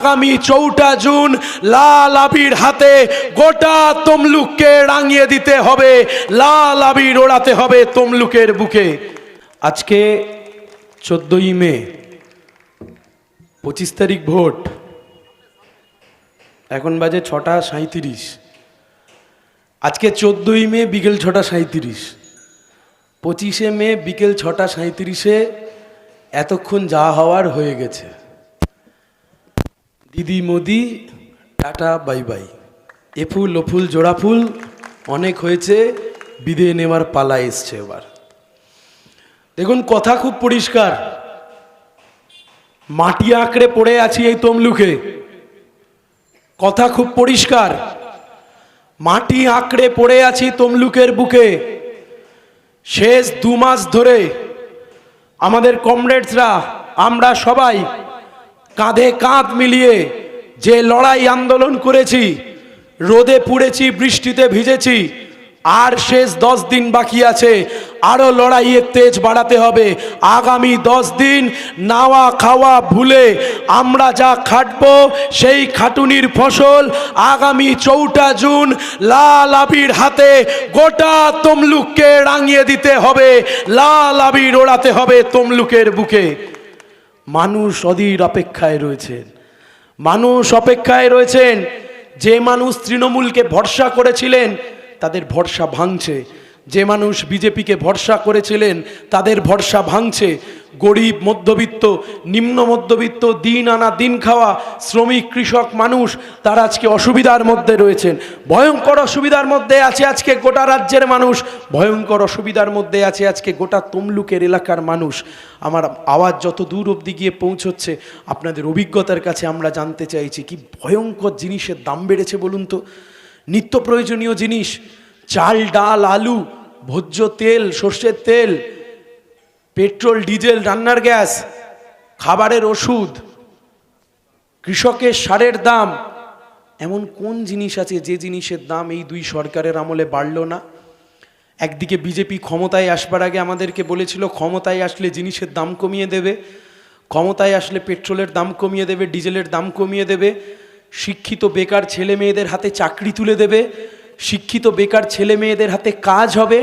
আগামী চৌঠা জুন লাল আবির হাতে গোটা তমলুককে রাঙিয়ে দিতে হবে। লাল আবির ওড়াতে হবে তমলুকের বুকে। আজকে চোদ্দই মে, পঁচিশ তারিখ ভোট। এখন বাজে ছটা সাঁত্রিশ আজকে চোদ্দই মে, বিকেল ছটা সাঁত্রিশ পঁচিশে মে, বিকেল ছটা সাঁত্রিশে এতক্ষণ যা হওয়ার হয়ে গেছে। Didi Modi, tata, bye bye. এ ফুল, ও ফুল, জোড়া ফুল, অনেক হয়েছে, বিদে নেওয়ার পালা এসছে এবার। দেখুন, কথা খুব পরিষ্কার। মাটি আঁকড়ে পড়ে আছি এই তমলুকে। কথা খুব পরিষ্কার। মাটি আঁকড়ে পড়ে আছি তমলুকের বুকে। শেষ দু মাস ধরে আমাদের কমরেডসরা, আমরা সবাই কাঁধে কাঁধ মিলিয়ে যে লড়াই আন্দোলন করেছি, রোদে পুড়েছি, বৃষ্টিতে ভিজেছি, আর শেষ দশ দিন বাকি আছে আরও লড়াইয়ের তেজ বাড়াতে হবে। আগামী দশ দিন নাওয়া খাওয়া ভুলে আমরা যা খাটব, সেই খাটুনির ফসল আগামী চৌঠা জুন লাল আবির হাতে গোটা তমলুককে রাঙিয়ে দিতে হবে, লাল আবির ওড়াতে হবে তমলুকের বুকে। মানুষ অধীর অপেক্ষায় রয়েছেন। মানুষ অপেক্ষায় রয়েছেন। যে মানুষ তৃণমূলকে ভরসা করেছিলেন, তাদের ভরসা ভাঙছে। যে মানুষ বিজেপিকে ভরসা করেছিলেন, তাদের ভরসা ভাঙছে। গরিব মধ্যবিত্ত, নিম্ন মধ্যবিত্ত, দিন আনা দিন খাওয়া শ্রমিক, কৃষক, মানুষ, তারা আজকে অসুবিধার মধ্যে রয়েছেন। ভয়ঙ্কর অসুবিধার মধ্যে আছে আজকে গোটা রাজ্যের মানুষ। ভয়ঙ্কর অসুবিধার মধ্যে আছে আজকে গোটা তমলুকের এলাকার মানুষ। আমার আওয়াজ যত দূর অবধি গিয়ে পৌঁছচ্ছে, আপনাদের অভিজ্ঞতার কাছে আমরা জানতে চাইছি, কি ভয়ঙ্কর জিনিসের দাম বেড়েছে বলুন তো? নিত্য প্রয়োজনীয় জিনিস চাল, ডাল, আলু, ভোজ্য তেল, সর্ষের তেল, পেট্রোল, ডিজেল, রান্নার গ্যাস, খাবারের ওষুধ, কৃষকের সারের দাম। এমন কোন জিনিস আছে যে জিনিসের দাম এই দুই সরকারের আমলে বাড়ল না? একদিকে বিজেপি ক্ষমতায় আসবার আগে আমাদেরকে বলেছিল, ক্ষমতায় আসলে জিনিসের দাম কমিয়ে দেবে, ক্ষমতায় আসলে পেট্রোলের দাম কমিয়ে দেবে, ডিজেলের দাম কমিয়ে দেবে, শিক্ষিত বেকার ছেলে মেয়েদের হাতে চাকরি তুলে দেবে শিক্ষিত বেকার ছেলে মেয়েদের হাতে কাজ হবে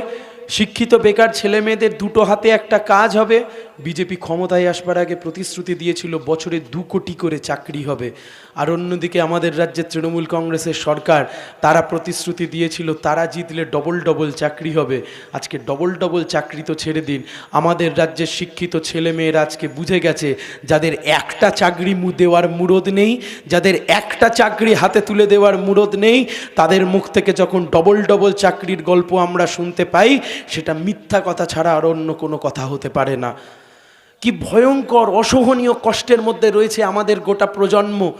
শিক্ষিত বেকার ছেলে মেয়েদের দুটো হাতে একটা কাজ হবে। বিজেপি ক্ষমতায় আসবার আগে প্রতিশ্রুতি দিয়েছিল, বছরে দু কোটি করে চাকরি হবে। আর অন্যদিকে আমাদের রাজ্যের তৃণমূল কংগ্রেসের সরকার, তারা প্রতিশ্রুতি দিয়েছিল, তারা জিতলে ডবল ডবল চাকরি হবে। আজকে ডবল ডবল চাকরি তো ছেড়ে দিন। আমাদের রাজ্যের শিক্ষিত ছেলে মেয়েরা আজকে বুঝে গেছে, যাদের একটা চাকরি দেওয়ার মুরদ নেই, যাদের একটা চাকরি হাতে তুলে দেওয়ার মুরদ নেই, তাদের মুখ থেকে যখন ডবল ডবল চাকরির গল্প আমরা শুনতে পাই সেটা মিথ্যা কথা ছাড়া আর অন্য কোনো কথা হতে পারে না। কি ভয়ঙ্কর, অসহনীয় কষ্টের মধ্যে রয়েছে আমাদের গোটা প্রজন্ম।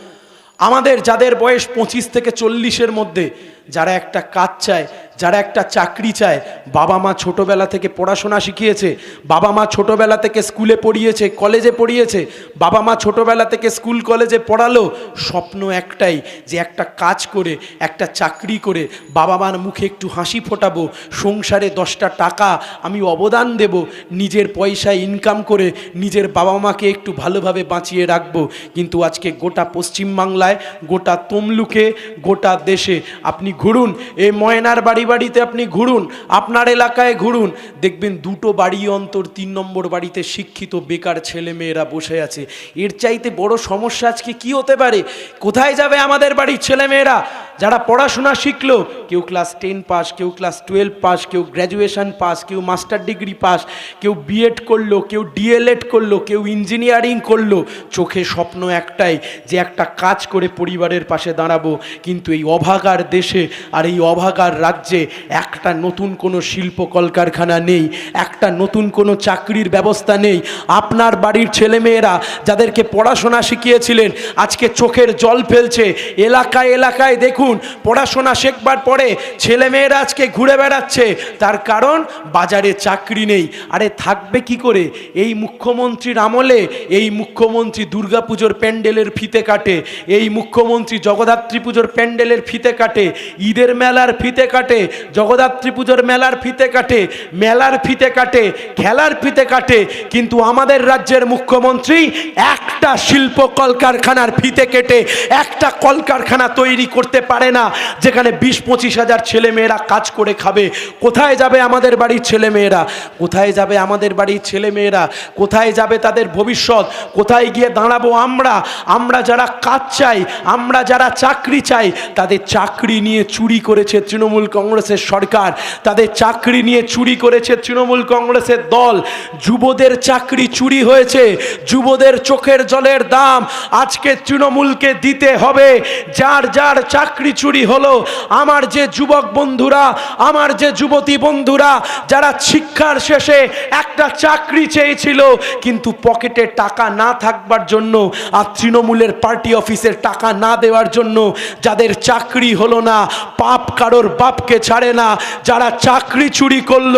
আমাদের যাদের বয়স পঁচিশ থেকে চল্লিশের মধ্যে, যারা একটা কাজ চায় যারা একটা চাকরি চায়, বাবা মা ছোটোবেলা থেকে পড়াশোনা শিখিয়েছে, বাবা মা ছোটোবেলা থেকে স্কুলে পড়িয়েছে, কলেজে পড়িয়েছে, বাবা মা ছোটোবেলা থেকে স্কুল, কলেজে পড়ালো, স্বপ্ন একটাই যে একটা কাজ করে, একটা চাকরি করে, বাবা মার মুখে একটু হাসি ফোটাবো, সংসারে দশটা টাকা আমি অবদান দেব, নিজের পয়সায় ইনকাম করে নিজের বাবা মাকে একটু ভালোভাবে বাঁচিয়ে রাখব। কিন্তু আজকে গোটা পশ্চিমবাংলায়, গোটা তমলুকে, গোটা দেশে আপনি ঘুরুন, এ ময়নার বাড়ি বাড়িতে আপনি ঘুরুন, আপনার এলাকায় ঘুরুন। দেখবেন দুটো বাড়ি অন্তর, তিন নম্বর বাড়িতে শিক্ষিত বেকার ছেলে মেয়েরা বসে আছে। এর চাইতে বড় সমস্যা আজকে কি হতে পারে? কোথায় যাবে আমাদের বাড়ির ছেলে মেয়েরা যারা পড়াশোনা শিখলো, কেউ ক্লাস টেন পাস কেউ ক্লাস টুয়েলভ পাস কেউ গ্র্যাজুয়েশন পাস কেউ মাস্টার ডিগ্রি পাস কেউ বিএড করল, কেউ ডিএলএড করল, কেউ ইঞ্জিনিয়ারিং করল, চোখে স্বপ্ন একটাই যে একটা কাজ করে পরিবারের পাশে দাঁড়াবো। কিন্তু এই অভাগার দেশে আর এই অভাগার রাজ্যে একটা নতুন কোনো শিল্প কলকারখানা নেই, একটা নতুন কোনো চাকরির ব্যবস্থা নেই। আপনার বাড়ির ছেলেমেয়েরা যাদেরকে পড়াশোনা শিখিয়েছিলেন, আজকে চোখের জল ফেলছে, এলাকায় এলাকায় দেখুন দেখুন, পড়াশোনা শেখবার পরে ছেলেমেয়েরা আজকে ঘুরে বেড়াচ্ছে। তার কারণ, বাজারে চাকরি নেই। আরে থাকবে কি করে? এই মুখ্যমন্ত্রীর আমলে এই মুখ্যমন্ত্রী দুর্গাপুজোর প্যান্ডেলের ফিতে কাটে। এই মুখ্যমন্ত্রী জগদ্ধাত্রী পুজোর প্যান্ডেলের ফিতে কাটে। ঈদের মেলার ফিতে কাটে। জগদ্ধাত্রী পুজোর মেলার ফিতে কাটে। মেলার ফিতে কাটে। খেলার ফিতে কাটে। কিন্তু আমাদের রাজ্যের মুখ্যমন্ত্রী একটা শিল্প কলকারখানার ফিতে কেটে, একটা কলকারখানা তৈরি করতে পারে না, যেখানে বিশ পঁচিশ হাজার ছেলে মেয়েরা কাজ করে খাবে। কোথায় যাবে আমাদের বাড়ির ছেলে মেয়েরা কোথায় যাবে আমাদের বাড়ির ছেলে মেয়েরা কোথায় যাবে তাদের ভবিষ্যৎ? কোথায় গিয়ে দাঁড়াবো আমরা? আমরা যারা কাজ চাই, আমরা যারা চাকরি চাই, তাদের চাকরি নিয়ে চুরি করেছে তৃণমূল কংগ্রেসের সরকার। তাদের চাকরি নিয়ে চুরি করেছে তৃণমূল কংগ্রেসের দল। যুবদের চাকরি চুরি হয়েছে, যুবদের চোখের জলের দাম আজকে তৃণমূলকে দিতে হবে। যার যার চাকরি চুরি হলো। আমার যে যুবক বন্ধুরা, আমার যে যুবতী বন্ধুরা, যারা শিক্ষার শেষে একটা চাকরি চেয়েছিল, কিন্তু পকেটে টাকা না থাকবার জন্য আর তৃণমূলের পার্টি অফিসের টাকা না দেওয়ার জন্য যাদের চাকরি হলো না, পাপ কারোর বাপকে ছাড়ে না, যারা চাকরি চুরি করল,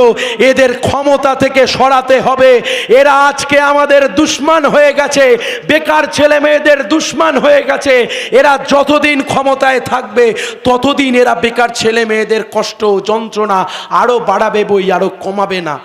এদের ক্ষমতা থেকে সরাতে হবে। এরা আজকে আমাদের দুশ্মন হয়ে গেছে, বেকার ছেলে মেয়েদের দুশ্মন হয়ে গেছে। এরা যতদিন ক্ষমতায় থাকবে ততদিন এরা বেকার ছেলে মেয়েদের কষ্ট যন্ত্রণা আরও বাড়াবে বই আরও কমাবে না।